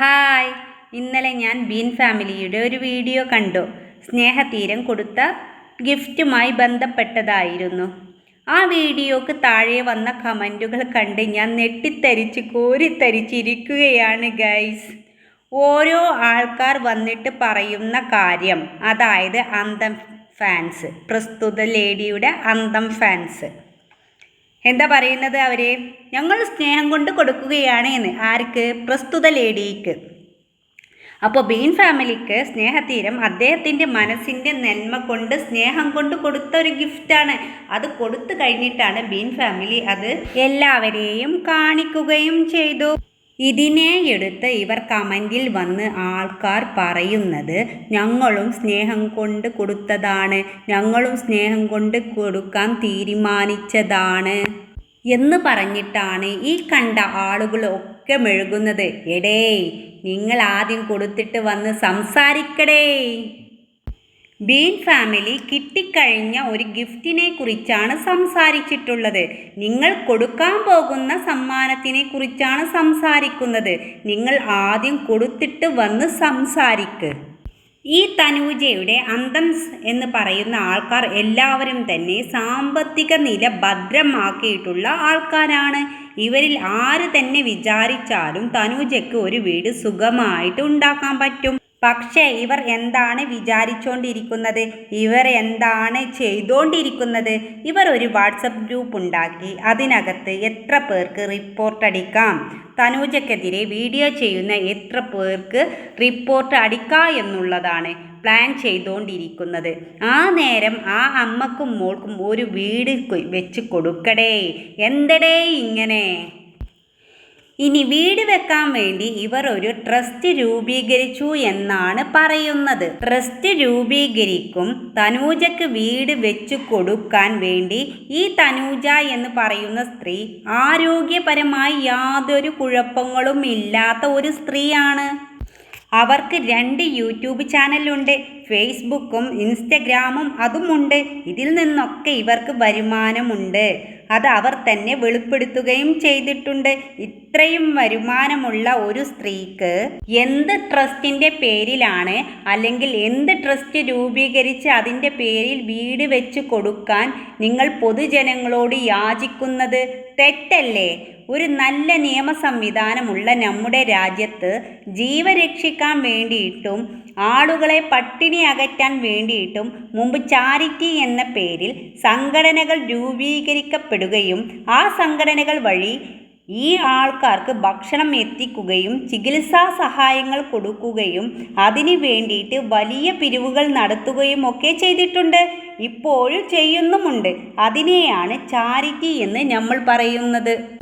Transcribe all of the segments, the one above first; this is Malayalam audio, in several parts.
ഹായ്. ഇന്നലെ ഞാൻ ബീൻ ഫാമിലിയുടെ ഒരു വീഡിയോ കണ്ടു. സ്നേഹതീരം കൊടുത്ത ഗിഫ്റ്റുമായി ബന്ധപ്പെട്ടതായിരുന്നു. ആ വീഡിയോക്ക് താഴെ വന്ന കമന്റുകൾ കണ്ട് ഞാൻ നെട്ടിത്തരിച്ച് കോരിത്തരിച്ചിരിക്കുകയാണ് ഗൈസ്. ഓരോ ആൾക്കാർ വന്നിട്ട് പറയുന്ന കാര്യം അതായത് അന്തം ഫാൻസ് പ്രസ്തുത ലേഡിയുടെ അന്തം ഫാൻസ്. എന്താ പറയുന്നത് അവരെ? ഞങ്ങൾ സ്നേഹം കൊണ്ട് കൊടുക്കുകയാണ് എന്ന്. ആർക്ക്? പ്രസ്തുത ലേഡിക്ക്. അപ്പോൾ ബീൻ ഫാമിലിക്ക് സ്നേഹതീരം അദ്ദേഹത്തിന്റെ മനസ്സിന്റെ നന്മ കൊണ്ട് സ്നേഹം കൊണ്ട് കൊടുത്ത ഒരു ഗിഫ്റ്റാണ് അത് കൊടുത്തു കഴിഞ്ഞിട്ടാണ് ബീൻ ഫാമിലി അത് എല്ലാവരെയും കാണിക്കുകയും ചെയ്തു. ഇതിനെ എടുത്ത് ഇവർ കമന്റിൽ വന്ന് ആൾക്കാർ പറയുന്നത് ഞങ്ങളും സ്നേഹം കൊണ്ട് കൊടുത്തതാണ്. ഞങ്ങളും സ്നേഹം കൊണ്ട് കൊടുക്കാൻ തീരുമാനിച്ചതാണ്. എന്ന് പറഞ്ഞിട്ടാണ് ഈ കണ്ട ആളുകളൊക്കെ മെഴുകുന്നത്. എടേ നിങ്ങൾ ആദ്യം കൊടുത്തിട്ട് വന്ന് സംസാരിക്കടേ ബീൻ ഫാമിലി കിട്ടിക്കഴിഞ്ഞ ഒരു ഗിഫ്റ്റിനെ കുറിച്ചാണ് സംസാരിച്ചിട്ടുള്ളത്. നിങ്ങൾ കൊടുക്കാൻ പോകുന്ന സമ്മാനത്തിനെ കുറിച്ചാണ് സംസാരിക്കുന്നത്. നിങ്ങൾ ആദ്യം കൊടുത്തിട്ട് വന്ന് സംസാരിക്ക്. ഈ തനൂജയുടെ അന്തം എന്ന് പറയുന്ന ആൾക്കാർ എല്ലാവരും തന്നെ സാമ്പത്തിക നില ഭദ്രമാക്കിയിട്ടുള്ള ആൾക്കാരാണ്. ഇവരിൽ ആര് തന്നെ വിചാരിച്ചാലും തനൂജയ്ക്ക് ഒരു വീട് സുഖമായിട്ട് ഉണ്ടാക്കാൻ പറ്റും. പക്ഷേ ഇവർ എന്താണ് വിചാരിച്ചുകൊണ്ടിരിക്കുന്നത് ഇവർ എന്താണ് ചെയ്തുകൊണ്ടിരിക്കുന്നത് ഇവർ ഒരു വാട്സപ്പ് ഗ്രൂപ്പ് ഉണ്ടാക്കി അതിനകത്ത് എത്ര പേർക്ക് റിപ്പോർട്ട് അടിക്കാം? തനൂജക്കെതിരെ വീഡിയോ ചെയ്യുന്ന എത്ര പേർക്ക് റിപ്പോർട്ട് അടിക്കാം എന്നുള്ളതാണ് പ്ലാൻ ചെയ്തുകൊണ്ടിരിക്കുന്നത് ആ നേരം ആ അമ്മക്കും മോൾക്കും ഒരു വീട് വെച്ച് കൊടുക്കടേ. എന്തടേ ഇങ്ങനെ? ഇനി വീട് വെക്കാൻ വേണ്ടി ഇവർ ഒരു ട്രസ്റ്റ് രൂപീകരിച്ചു എന്നാണ് പറയുന്നത്. ട്രസ്റ്റ് രൂപീകരിക്കും തനൂജക്ക് വീട് വെച്ചു കൊടുക്കാൻ വേണ്ടി ഈ തനൂജ എന്ന് പറയുന്ന സ്ത്രീ ആരോഗ്യപരമായി യാതൊരു കുഴപ്പങ്ങളും ഇല്ലാത്ത ഒരു സ്ത്രീയാണ്. അവർക്ക് രണ്ട് യൂട്യൂബ് ചാനലുണ്ട് ഫേസ്ബുക്കും ഇൻസ്റ്റഗ്രാമും അതുമുണ്ട്. ഇതിൽ നിന്നൊക്കെ ഇവർക്ക് വരുമാനമുണ്ട്. അത് അവർ തന്നെ വെളിപ്പെടുത്തുകയും ചെയ്തിട്ടുണ്ട്. ഇത്രയും വരുമാനമുള്ള ഒരു സ്ത്രീക്ക് എന്ത് ട്രസ്റ്റിന്റെ പേരിലാണ് അല്ലെങ്കിൽ എന്ത് ട്രസ്റ്റ് രൂപീകരിച്ച് അതിന്റെ പേരിൽ വീട് വെച്ച് കൊടുക്കാൻ നിങ്ങൾ പൊതുജനങ്ങളോട് യാചിക്കുന്നത്? തെറ്റല്ലേ? ഒരു നല്ല നിയമ സംവിധാനമുള്ള നമ്മുടെ രാജ്യത്ത് ജീവരക്ഷിക്കാൻ വേണ്ടിയിട്ടും ആളുകളെ പട്ടിണി അകറ്റാൻ വേണ്ടിയിട്ടും മുമ്പ് ചാരിറ്റി എന്ന പേരിൽ സംഘടനകൾ രൂപീകരിക്കപ്പെടുകയും ആ സംഘടനകൾ വഴി ഈ ആൾക്കാർക്ക് ഭക്ഷണം എത്തിക്കുകയും ചികിത്സാ സഹായങ്ങൾ കൊടുക്കുകയും അതിനു വേണ്ടിയിട്ട് വലിയ പിരിവുകൾ നടത്തുകയും ഒക്കെ ചെയ്തിട്ടുണ്ട്. ഇപ്പോഴും ചെയ്യുന്നുമുണ്ട്. അതിനെയാണ് ചാരിറ്റി എന്ന് നമ്മൾ പറയുന്നത്.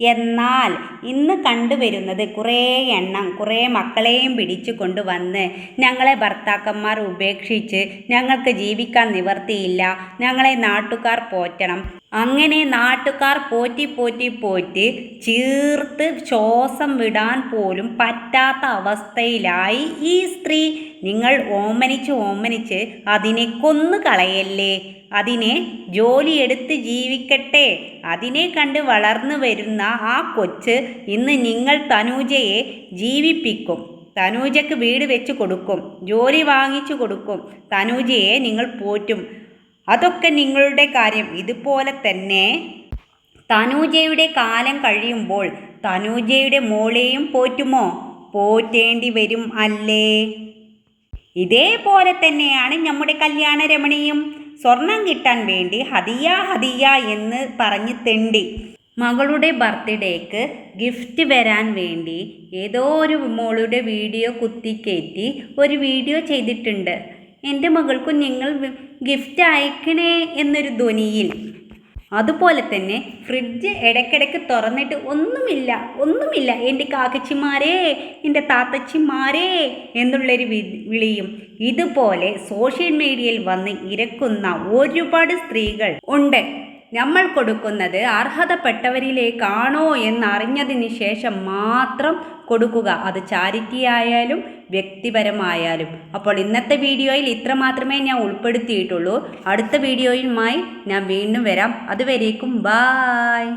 എന്നാൽ ഇന്ന് കണ്ടുവരുന്നത് കുറേ എണ്ണം കുറേ മക്കളെയും പിടിച്ചു കൊണ്ടുവന്ന് ഞങ്ങളെ ഭർത്താക്കന്മാർ ഉപേക്ഷിച്ച് ഞങ്ങൾക്ക് ജീവിക്കാൻ നിവർത്തിയില്ല. ഞങ്ങളെ നാട്ടുകാർ പോറ്റണം. അങ്ങനെ നാട്ടുകാർ പോറ്റി പോറ്റി പോറ്റി ചീർത്ത് ശ്വാസം വിടാൻ പോലും പറ്റാത്ത അവസ്ഥയിലായി. ഈ സ്ത്രീ നിങ്ങൾ ഓമനിച്ച് ഓമനിച്ച് അതിനെ കൊന്നു കളയല്ലേ? അതിനെ ജോലിയെടുത്ത് ജീവിക്കട്ടെ? അതിനെ കണ്ട് വളർന്നു വരുന്ന ആ കൊച്ച് ഇന്ന് നിങ്ങൾ തനൂജയെ ജീവിപ്പിക്കും. തനൂജയ്ക്ക് വീട് വെച്ച് കൊടുക്കും. ജോലി വാങ്ങിച്ചു കൊടുക്കും. തനൂജയെ നിങ്ങൾ പോറ്റും. അതൊക്കെ നിങ്ങളുടെ കാര്യം. ഇതുപോലെ തന്നെ തനൂജയുടെ കാലം കഴിയുമ്പോൾ തനൂജയുടെ മോളെയും പോറ്റുമോ? പോറ്റേണ്ടി വരും അല്ലേ? ഇതേപോലെ തന്നെയാണ് നമ്മുടെ കല്യാണ രമണിയും സ്വർണം കിട്ടാൻ വേണ്ടി ഹദിയ ഹദിയ എന്ന് പറഞ്ഞ് തെണ്ടി. മകളുടെ ബർത്ത്ഡേക്ക് ഗിഫ്റ്റ് വരാൻ വേണ്ടി ഏതോ ഒരു മോളുടെ വീഡിയോ കുത്തിക്കയറ്റി ഒരു വീഡിയോ ചെയ്തിട്ടുണ്ട്. എന്റെ മകൾക്കും നിങ്ങൾ ഗിഫ്റ്റ് അയക്കണേ എന്നൊരു ധ്വനിയിൽ. അതുപോലെ തന്നെ ഫ്രിഡ്ജ് ഇടയ്ക്കിടയ്ക്ക് തുറന്നിട്ട് ഒന്നുമില്ല ഒന്നുമില്ല. എന്റെ കാക്കച്ചിമാരേ എന്റെ താത്തച്ചിമാരേ എന്നുള്ളൊരു വിളിയും. ഇതുപോലെ സോഷ്യൽ മീഡിയയിൽ വന്ന് ഇരക്കുന്ന ഒരുപാട് സ്ത്രീകൾ ഉണ്ട്. നമ്മൾ കൊടുക്കുന്നത് അർഹതപ്പെട്ടവരിലേക്കാണോ എന്നറിഞ്ഞതിന് ശേഷം മാത്രം കൊടുക്കുക. അത് ചാരിറ്റി ആയാലും വ്യക്തിപരമായാലും. അപ്പോൾ ഇന്നത്തെ വീഡിയോയിൽ ഇത്ര മാത്രമേ ഞാൻ ഉൾപ്പെടുത്തിയിട്ടുള്ളൂ. അടുത്ത വീഡിയോയുമായി ഞാൻ വീണ്ടും വരാം. അതുവരേക്കും ബായ്